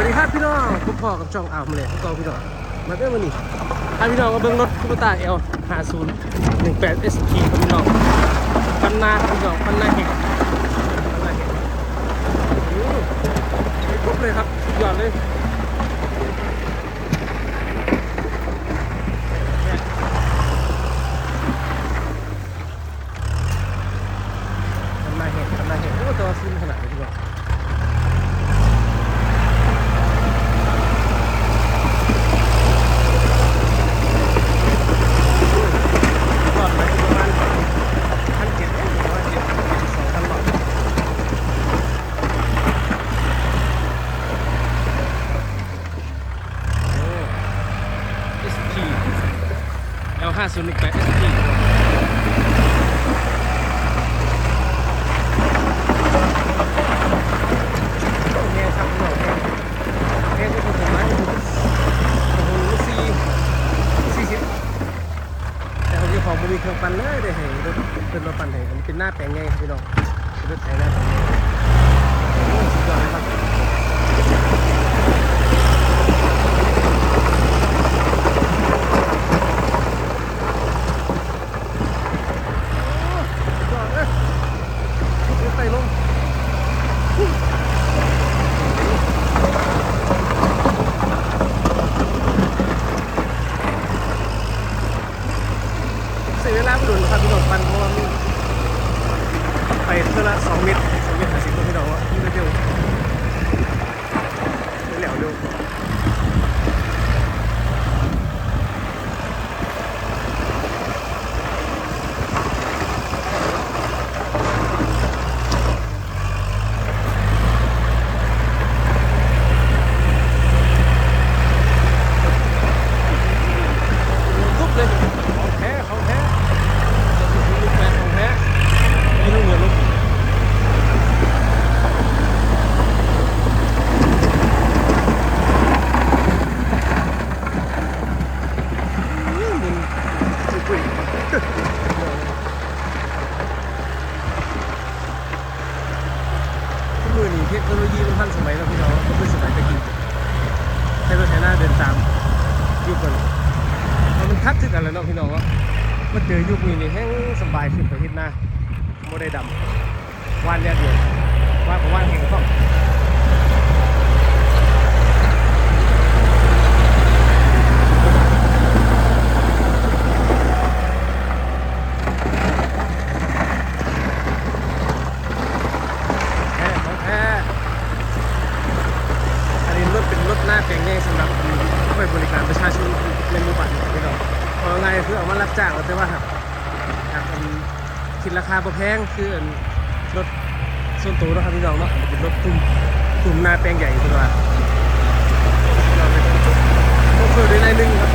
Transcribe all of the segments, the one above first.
วัสดีครับพี่น้องพบพ่อกับช่องอ่าวมาเลยพวกองพี่น้องมาเด้อวันนี้พาพี่น้องมาเบิ้งรถคูปต้า L 50 18 ST ครับพี่น้องปันนาครับพี่น้องปันนาเก่งปันนาเก่งโอ้ยครบเลยครับยอดเลยปันนาเห็นปันนาเห็นโอ้ตัวซิมขนาดนี้พี่น้อง ก่อนไปประมาณพันเจ็ดประมาณเจ็ดสองพันหลอดโอ้ ST L ห้าศูนย์หนึ่งแปด ST แง่ครับหน่อยแง่ก็คือประมาณโอ้โหสี่สี่สิบ แต่เขาที่ของมันมีเครื่องปั่นเลยได้เห็นรถเป็นรถปั่นเหน้าแปลงไงพี่น้องเป็นรถไถหน้าแปลงไงโอ้สุดยอดเลยครับโอ้สุดยอดเลยรถไฟลงเสียเวลาไม่ดุนครับพี่น้องปั่นเพราะว่ามันไปเท่าละสองเมตรสองเมตรห้าสิบพี่น้องว่ายิ่งเร็วเร็วเร็ว ตุ๊บเลยของแท้ของแท้จะเป็นลูกแฟนของแท้มีลูกเหนือลูกอืมมึงสุดปุ้ยทุกมือนี่ เทคโนโลยีมันทันสมัยแล้วพี่น้องมันเป็นสมัยตะกี้ให้รถไถนาเดินตามยุคก่อนมันคัดถึงกันแล้วเนาะพี่น้องว่ามาเจอยุคนี้นี่แห้งสบายขึ้นไปทิศหน้าไม่ได้ดำว่านแยกเดียวว่านของว่านแห่งก็องแท้ของแท้อันนี้รถเป็นรถ หน้าแปลงแยกสำหรับไปบริการประชาชนในหมู่บ้านพี่น้องเพราะไงายคือเอามารับจ้างเอาแต่ว่าครับครับคิดราคาบ่แพงคือรถส่วนตัวนะครับพี่น้องเนาะเป็นรถกลุ่มกลุ่มหน้าแปลงใหญ่คือว่าเราเป็นโชเฟอร์ด้วยนหนึ่งครับ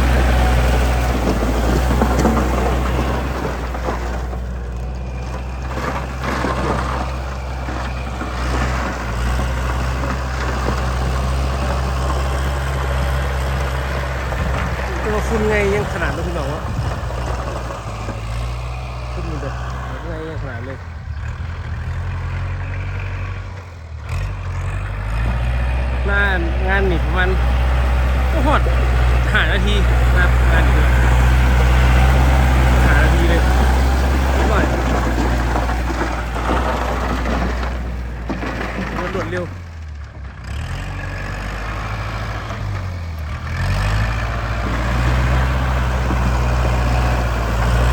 แต่ว่าคุณไงยังขนาดนั้นพี่น้องวะคุณมันแบบไงยัง ขนาดเลยหน้างานหนีประมาณก็หอดหานาทีนะงานหนีหานาทีเลยนิดหน่อยรถรวดเร็ว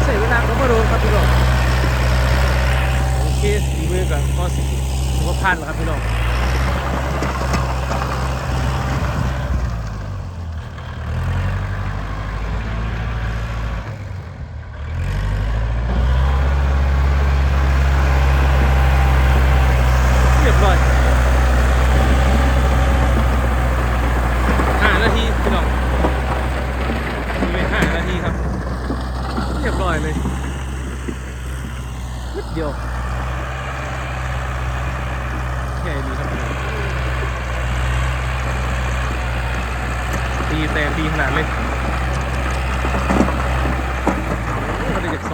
ใช้เวลาก็ไม่โดนครับพี่น้องโอเคดีมือกับข้อสิสุขภา พันะครับพี่น้อง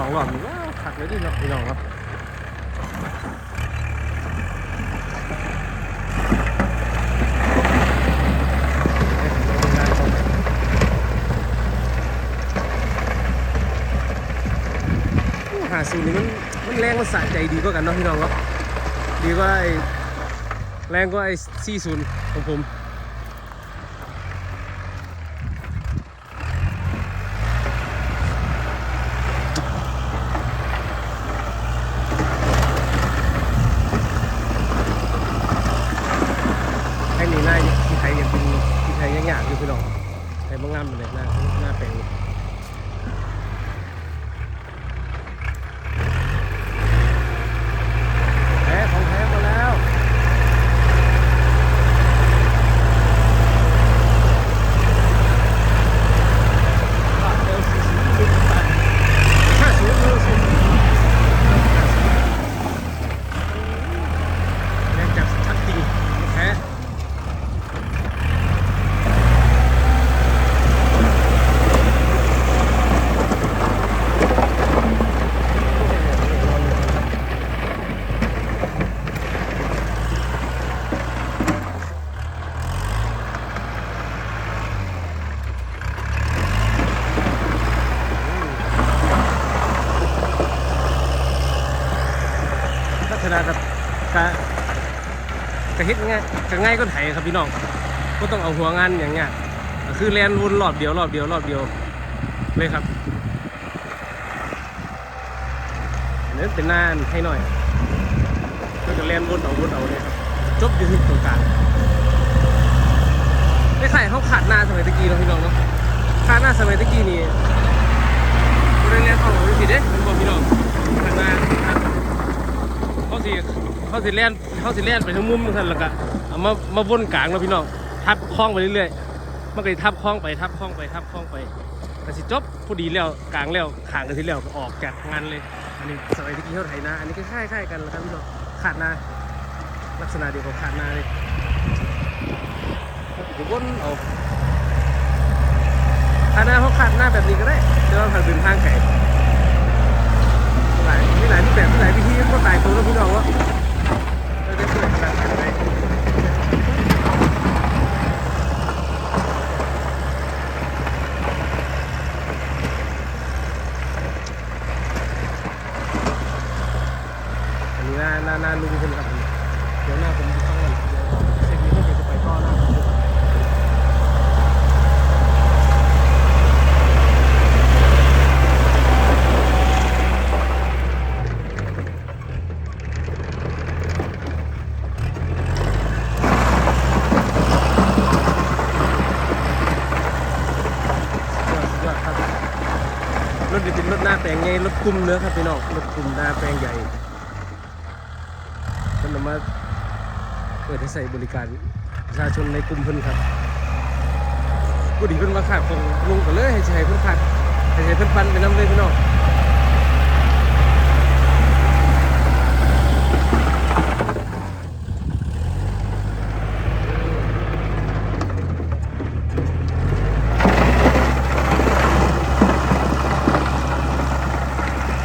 องรอบว้าวขักเลยดิเนาะพี่น้องครับหาสูนี่มันมันแรงมันสะใจดีกว่ากันเนาะพี่น้องครับ ดีกว่าไอ้แรงกว่ไอ้สี่ศูนของผม หน้าที่ไทยยังเป็นที่ไทยยังยากอยู่พี่น้องไทยบ้างงามเหมือนเลยหน้าหน้าแปลง แท้ของแท้มาแล้วเร็วสี่สิบหนึ่งไปห้าสิบเร็วสี่สิบแรงจับชัดจริงแท้ ลักษณะกับกะกะเฮ็ดง่ายกะง่ายก็ไถครับพี่น้องก็ต้องเอาหัวงานอย่างเงี้ยคือแลนวนรอบเดียวรอบเดียวรอบเดียวเลยครับอันนี้เป็นหน้าให้หน่อยก็จะแลนวนเอาวนเอาเลยครับจบอยู่ที่ตรงกลางไม่ใส่เขาขาดหน้าสมัยตะกี้เนาพี่น้องเนาะขาดหน้าสมัยตะกี้นี่บริเวณของเราสิเด้เป็นบ่พี่น้องขาดหน้าขาดเขา สิเขาสิเล่นเขาสิเล่นไปทั้งมุมนั่นแล้วก็เอามามาวนกลางเนาะพี่น้องทับคล้องไปเรื่อยๆมันก็ทับคล้องไปทับคล้องไปทับคล้องไปแต่สิจบพอดีแล้วกลางแล้วขางกันทีแล้วก็ออกจากงานเลย อันนี้สมัยที่กี้เท่าไทยนะ อันนี้ก็คล้ายๆกันแหละครับพี่น้องขาดนาลักษณะเดียวกับขาดนาเลยผมวนเอาขาดนาเขาขาดหน้าแบบนี้ก็ได้เดี๋ยวเราผ่านเดินทางไกล หลายมีหลายรูปแบบมีหลายวิธีก็ตายตัวแล้วพี่น้องว่าเราจะเปิดขนาดไหนอันนี้หน้าหน้าหน้าลุงคนครับเดี๋ยวหน้าผมดูข้างหลังเดี๋ยวเสร็จนี้ก็เดี๋ยวจะไปต่อหน้าผมดูสุดยอดสุดยอดครับรถนี้เป็นรถหน้าแปลงใหญ่รถ คุมเนื้อครับพี่น้องรถคุมหน้าแปลงใหญ่เพิ่นเอามาเปิดให้ใส่บริการประชาชนในกลุ่มเพิ่นครับผู้ดีเพิ่นมาขาดของลุงก็เลยให้ใช้เพิ่นขาดให้ใช้เพิ่นปันไปน้ำเลยพี่น้อง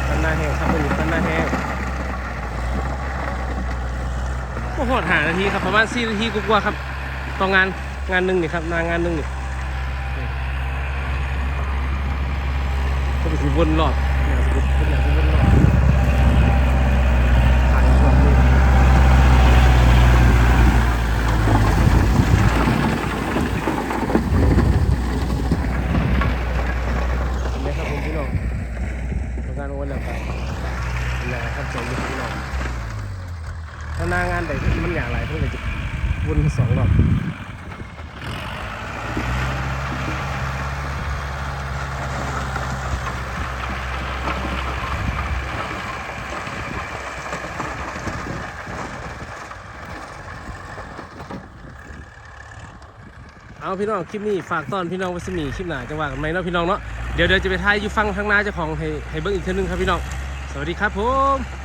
ปันหน้าแห้งครับเพิ่นปันหน้าแห้ง ก็หอดหานาทีครับ ประมาณ4นาทีกว่าครับต่องานงานหนึ่งนี่ครับงานงานหนึ่งนี่นี่ก็ไปสิวนรอบเป็นอยากสิวนรอบถ่ารอบนี้เห็นไหมครับผมพี่น้องทำงานวันแล้วครับนไงครับใจพี่น้องถ้านางานใดที่มันอย่างไรเพื่อจะ วนสองรอบเอาพี่น้องคลิปนี้ฝากตอนพี่น้องวัสมีคลิปหนาจังหวะกันไหมเนาะพี่น้องเนาะเดี๋ยวเดี๋ยวจะไปทายอยู่ฟังทางหน้าเจ้าของให้ให้เบิ้งอีกเท่านึงครับพี่น้อง สวัสดีครับผม